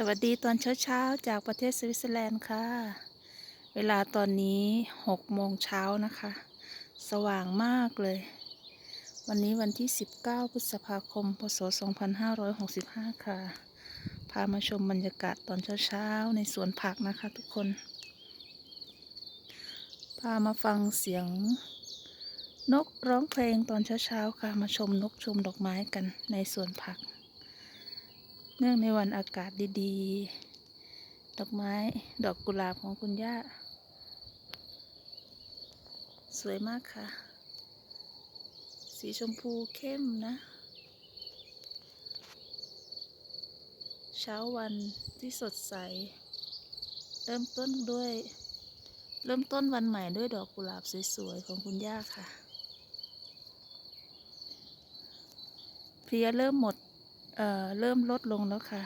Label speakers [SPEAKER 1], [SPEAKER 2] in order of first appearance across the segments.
[SPEAKER 1] สวัสดีตอนเช้าๆ จากประเทศสวิตเซอร์แลนด์ค่ะ เวลาตอนนี้6โมงเช้านะคะ สว่างมากเลย วันนี้วันที่ 19 พฤษภาคม พศ 2565 ค่ะ พามาชมบรรยากาศตอนเช้าๆ ในสวนผักนะคะทุกคน พามาฟังเสียงนกร้องเพลงตอนเช้าๆ ค่ะ มาชมนกชมดอกไม้กันในสวนผัก เนื่องในวันอากาศดีๆ ดอกไม้ดอกกุหลาบของคุณย่า สวยมากค่ะ สีชมพูเข้มนะ เช้าวันที่สดใส เริ่มต้นด้วย เริ่มต้นวันใหม่ด้วยดอกกุหลาบสวยๆ ของคุณย่าค่ะ เพลียเริ่มหมด เอ่อเริ่มลดลงแล้วค่ะ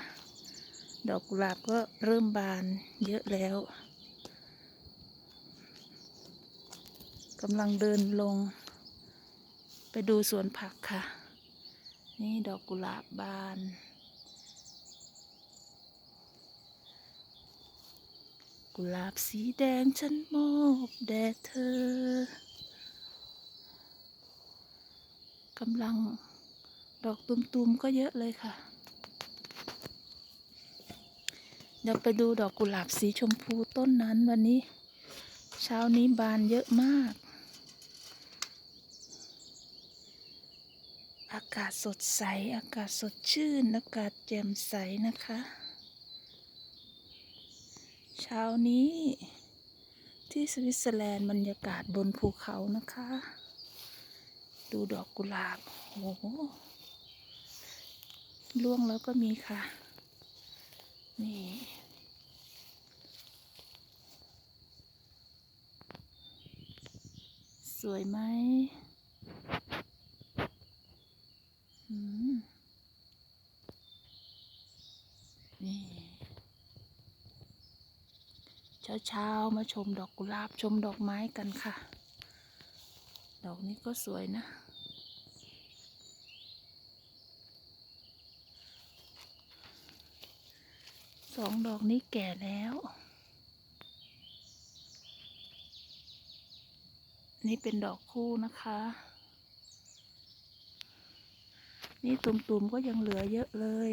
[SPEAKER 1] ดอกกุหลาบก็เริ่มบานเยอะแล้วกำลังเดินลง ไปดูสวนผักค่ะ นี่ดอกกุหลาบบาน กุหลาบสีแดงฉันมอบแด่เธอกำลัง ดอกตุมๆก็เยอะเลยค่ะ เดี๋ยวไปดูดอกกุหลาบสีชมพูต้นนั้นวันนี้ เช้านี้บานเยอะมาก อากาศสดใส อากาศสดชื่น อากาศแจ่มใสนะคะ เช้านี้ที่สวิตเซอร์แลนด์บรรยากาศบนภูเขานะคะ ดูดอกกุหลาบโอ้ ล่วงแล้วก็มีค่ะ นี่สวยไหมนี่เช้าๆ มาชมดอกกุหลาบชมดอกไม้กันค่ะ ดอกนี้ก็สวยนะ องดอกนี้แก่แล้ว นี่เป็นดอกคู่นะคะ นี่ตุ่มๆก็ยังเหลือเยอะเลย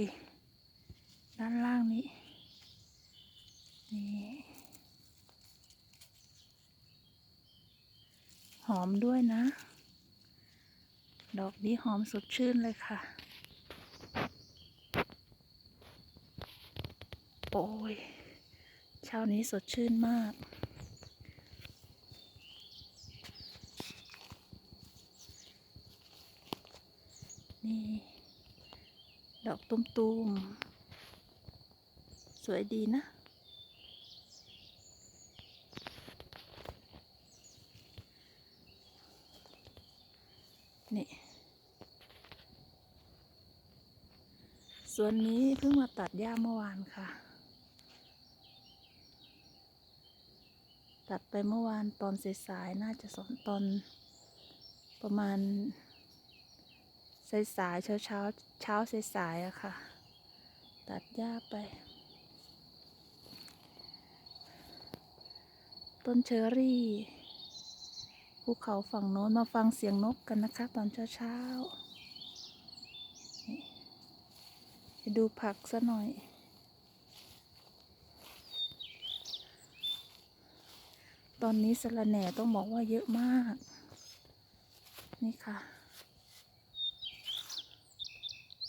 [SPEAKER 1] ด้านล่างนี้ นี่ หอมด้วยนะ ดอกนี้หอมสดชื่นเลยค่ะ โอ้ยเช้านี้สดชื่นมาก นี่ ดอกตุ้มๆ สวยดีนะนี่ส่วนนี้เพิ่งมาตัดหญ้าเมื่อวานค่ะ ตัดไปเมื่อวานตอนสายๆน่าจะสอนตอนประมาณสายๆเช้าเช้าเช้าสายๆอะค่ะ ตัดหญ้าไป ต้นเชอรี่ภูเขาฝั่งโน้นมาฟังเสียงนกกันนะคะ ตอนเช้าๆนี่ไปดูผักซะหน่อย ตอนนี้สะระแหน่ต้องบอกว่าเยอะมาก นี่ค่ะ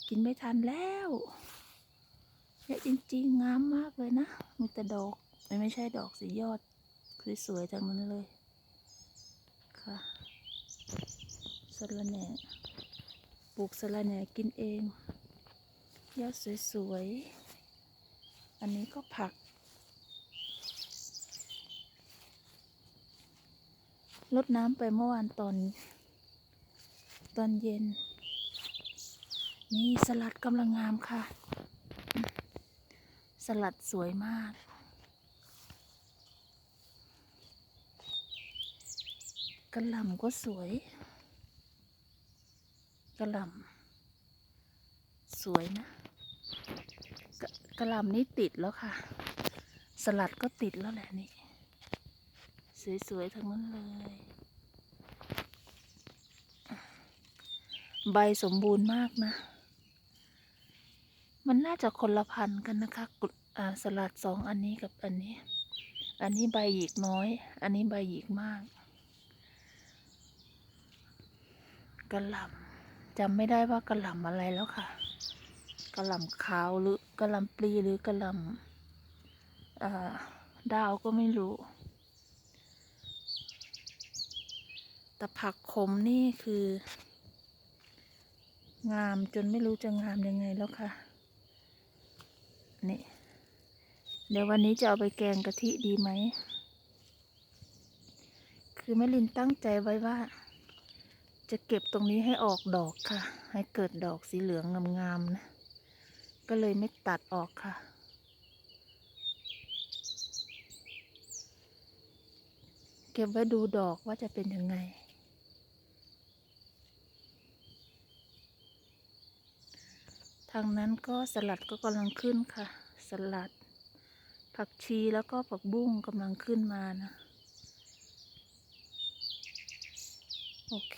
[SPEAKER 1] กินไม่ทันแล้วเยอะจริงๆ งามมากเลยนะ มีแต่ดอกไม่ไม่ใช่ดอกสียอดสวยๆทั้งนั้นเลย ค่ะสะระแหน่ปลูกสะระแหน่กินเองยอดสวยๆ อันนี้ก็ผัก รดน้ำไปเมื่อวานตอน ตอนเย็น นี่สลัดกำลังงามค่ะ สลัดสวยมาก กระหล่ำก็สวย กระหล่ำสวยนะกะกระหล่ำนี่ติดแล้วค่ะ สลัดก็ติดแล้วแหละนี่ สวยๆ ทั้งนั้นเลย ใบสมบูรณ์มากนะ มันน่าจะคนละพันกันนะคะกุอ่าสลัดสองอันนี้กับอันนี้ อันนี้ใบหยิกน้อย อันนี้ใบหยิกมากกระหล่ำจำไม่ได้ว่ากระหล่ำอะไรแล้วค่ะกระหล่ำขาวหรือกระหล่ำปลีหรือกระหล่ำดาวก็ไม่รู้ แต่ผักขมนี่คือ งามจนไม่รู้จะงามยังไงแล้วค่ะ นี่ เดี๋ยววันนี้จะเอาไปแกงกะทิดีไหม คือแม่ลินตั้งใจไว้ว่า จะเก็บตรงนี้ให้ออกดอกค่ะ ให้เกิดดอกสีเหลืองงามๆนะ ก็เลยไม่ตัดออกค่ะเก็บไว้ดูดอกว่าจะเป็นยังไงางนั้นก็สลัดก็กำลังขึ้นค่ะ สลัด ผักชีแล้วก็ผักบุ้งกำลังขึ้นมานะ โอเค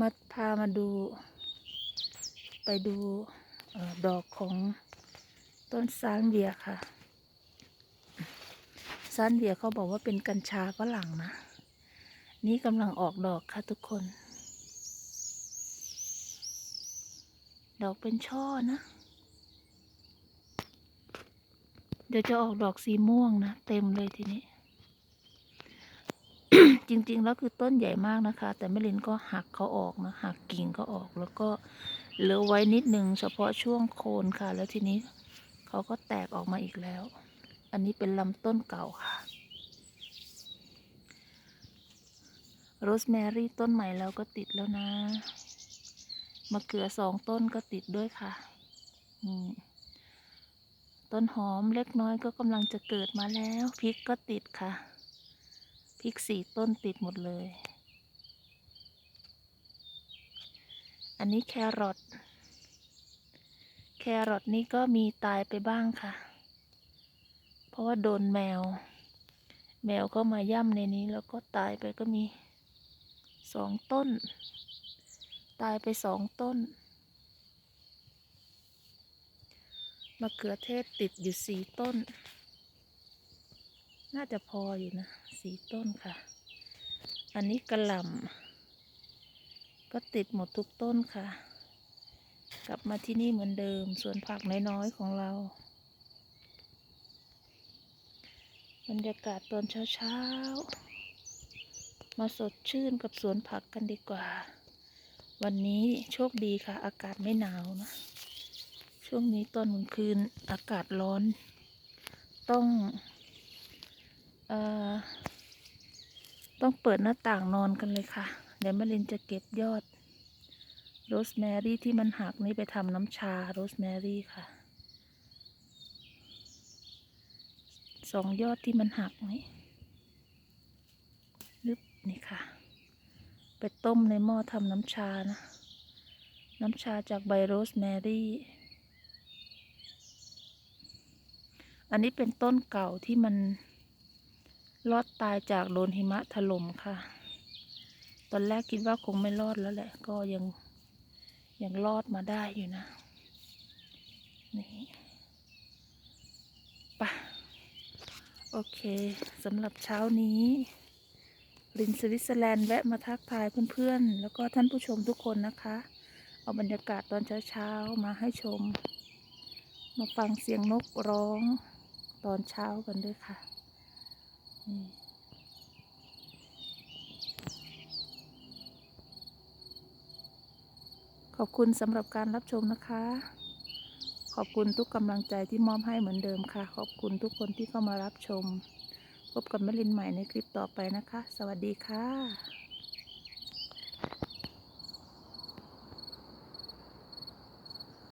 [SPEAKER 1] มาพามาดู ไปดูออดอกของต้นซานเวียค่ะซานเวียเขาบอกว่าเป็นกัญชาฝรั่งนะ นี่กำลังออกดอกค่ะทุกคน ดอกเป็นช่อนะ เดี๋ยวจะออกดอกสีม่วงนะ เต็มเลยทีนี้ จริงๆ แล้วคือต้นใหญ่มากนะคะ แต่แม่ลินก็หักเขาออกนะ หักกิ่งเขาออกแล้วก็เหลือไว้นิดนึงเฉพาะช่วงโคนค่ะ แล้วทีนี้เขาก็แตกออกมาอีกแล้ว อันนี้เป็นลำต้นเก่าค่ะโรสแมรี่ต้นใหม่เราก็ติดแล้วนะ มะเขือสองต้นก็ติดด้วยค่ะต้นหอมเล็กน้อยก็กำลังจะเกิดมาแล้วพริกก็ติดค่ะพริกสี่ต้นติดหมดเลย อันนี้แครอทแครอทนี่ก็มีตายไปบ้างค่ะ เพราะว่าโดนแมว แมวก็มาย่ำในนี้แล้วก็ตายไปก็มีสองต้น ตายไปสองต้นมะเขือเทศติดอยู่สี่ต้น น่าจะพออยู่นะสี่ต้นค่ะ อันนี้กระหล่ำก็ติดหมดทุกต้นค่ะ กลับมาที่นี่เหมือนเดิมส่วนผักน้อยๆของเรา บรรยากาศตอนเช้าๆ มาสดชื่นกับสวนผักกันดีกว่า วันนี้โชคดีค่ะ อากาศไม่หนาวนะ ช่วงนี้ตอนกลางคืนอากาศร้อน ต้องเอ่อต้องเปิดหน้าต่างนอนกันเลยค่ะ เดี๋ยวมะลินจะเก็บยอดโรสแมรี่ที่มันหักนี่ไปทำน้ำชาโรสแมรี่ค่ะสองยอดที่มันหักนี่ลึบนี่ค่ะ ไปต้มในหม้อทำน้ำชานะ น้ำชาจากใบโรสแมรี่ อันนี้เป็นต้นเก่าที่มันรอดตายจากโดนหิมะถล่มค่ะ ตอนแรกคิดว่าคงไม่รอดแล้วแหละ ก็ยังยังรอดมาได้อยู่นะ นี่ปะโอเคสำหรับเช้านี้ ลินสวิตเซอร์แลนด์แวะมาทักทายเพื่อนๆ แล้วก็ท่านผู้ชมทุกคนนะคะ เอาบรรยากาศตอนเช้าๆ มาให้ชม มาฟังเสียงนกร้องตอนเช้ากันด้วยค่ะขอบคุณสำหรับการรับชมนะคะ ขอบคุณทุกกำลังใจที่มอบให้เหมือนเดิมค่ะ ขอบคุณทุกคนที่เข้ามารับชม พบกับแมลินใหม่ในคลิปต่อไปนะคะ สวัสดีค่ะ